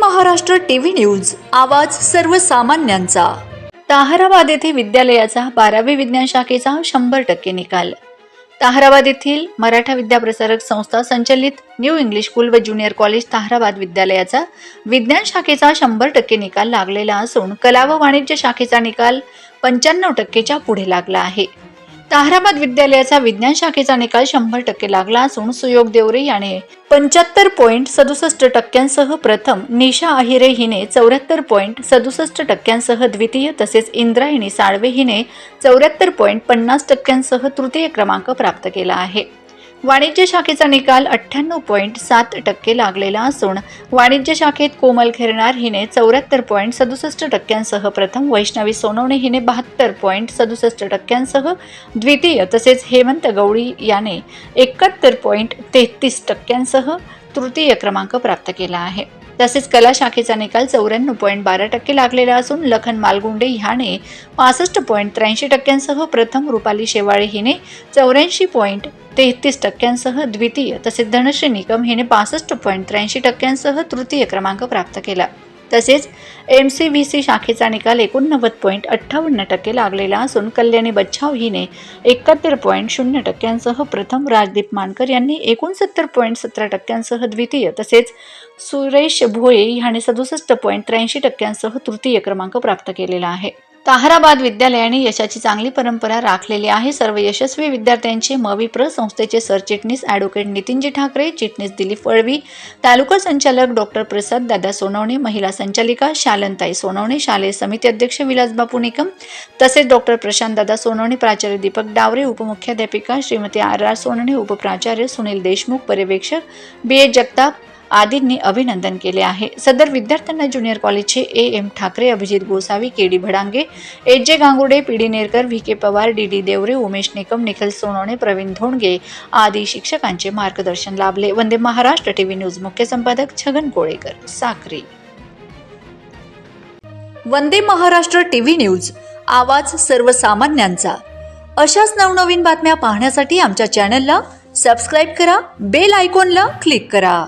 Maharashtra TV news आवाज सर्वसामान्यांचा. ताहराबाद येथे विद्यालयाचा बारावी विज्ञान शाखेचा शंभर टक्के निकाल. ताहराबाद येथील मराठा विद्याप्रसारक संस्था संचलित न्यू इंग्लिश स्कूल व ज्युनियर कॉलेज ताहराबाद विद्यालयाचा विज्ञान शाखेचा शंभर टक्के निकाल लागलेला असून कला व वाणिज्य शाखेचा निकाल पंच्याण्णव टक्केच्या पुढे लागला आहे. ताहराबाद विद्यालयाचा विज्ञान शाखेचा निकाल शंभर टक्के लागला असून सुयोग देवरे याने पंच्याहत्तर पॉईंट सदुसष्ट टक्क्यांसह प्रथम निशा अहिरे हिने चौऱ्याहत्तर पॉईंट सदुसष्ट टक्क्यांसह द्वितीय तसेच इंद्रायणी साळवे हिने चौऱ्याहत्तर पॉईंट पन्नास टक्क्यांसह तृतीय क्रमांक प्राप्त केला आहे. वाणिज्य शाखेचा निकाल अठ्ठ्याण्णव पॉईंट सात टक्के लागलेला असून वाणिज्य शाखेत कोमल खेरणार हिने चौऱ्याहत्तर पॉईंट सदुसष्ट टक्क्यांसह प्रथम वैष्णवी सोनवणे हिने बहात्तर पॉईंट सदुसष्ट टक्क्यांसह द्वितीय तसेच हेमंत गवळी याने एकाहत्तर पॉईंट तेहतीस टक्क्यांसह तृतीय क्रमांक प्राप्त केला आहे. तसेच कला शाखेचा निकाल चौऱ्याण्णव पॉईंट बारा टक्के लागलेला असून लखन मालगुंडे ह्याने पासष्ट पॉईंट त्र्याऐंशी टक्क्यांसह प्रथम रुपाली शेवाळे हिने चौऱ्याऐंशी पॉईंट तेहतीस टक्क्यांसह द्वितीय तसेच धनश्री निकम हिने पासष्ट पॉईंट त्र्याऐंशी टक्क्यांसह तृतीय क्रमांक प्राप्त केला. तसेच एम सी व्ही सी शाखेचा निकाल एकोणनव्वद पॉईंट अठ्ठावन्न टक्के लागलेला असून कल्याणी बच्छाव हिने एकाहत्तर पॉईंट शून्य टक्क्यांसह प्रथम राजदीप मानकर यांनी एकोणसत्तर पॉईंट सतरा टक्क्यांसह द्वितीय तसेच सुरेश भोये ह्याने सदुसष्ट पॉईंट त्र्याऐंशी टक्क्यांसह तृतीय क्रमांक प्राप्त केलेला आहे. ताहराबाद विद्यालयाने यशाची चांगली परंपरा राखलेली आहे. सर्व यशस्वी विद्यार्थ्यांचे मविप्र संस्थेचे सरचिटणीस ॲडव्होकेट नितीनजी ठाकरे चिटणीस दिलीप वळवी तालुका संचालक डॉक्टर प्रसाद दादा सोनवणे महिला संचालिका शालनताई सोनवणे शालेय समिती अध्यक्ष विलासबापू निकम तसेच डॉक्टर प्रशांत दादा सोनवणे प्राचार्य दीपक डावरे उपमुख्याध्यापिका श्रीमती आर आर सोनवणे उपप्राचार्य सुनील देशमुख पर्यवेक्षक बी ए जगताप आदींनी अभिनंदन केले आहे. सदर विद्यार्थ्यांना ज्युनियर कॉलेजचे A M Thakare Abhijit Gosavi K D Bhadange H J Gangude P D Nerkar V K Pawar D D Deore Umesh Nikam Nikhil Sonawane Pravin Dhondge आदी शिक्षकांचे मार्गदर्शन लाभले. वंदे महाराष्ट्र टीव्ही न्यूज मुख्य संपादक छगन कोळेकर साक्री. वंदे महाराष्ट्र टीव्ही न्यूज आवाज सर्वसामान्यांचा. अशाच नवनवीन बातम्या पाहण्यासाठी आमच्या चॅनलला सबस्क्राईब करा बेल आयकॉनला क्लिक करा.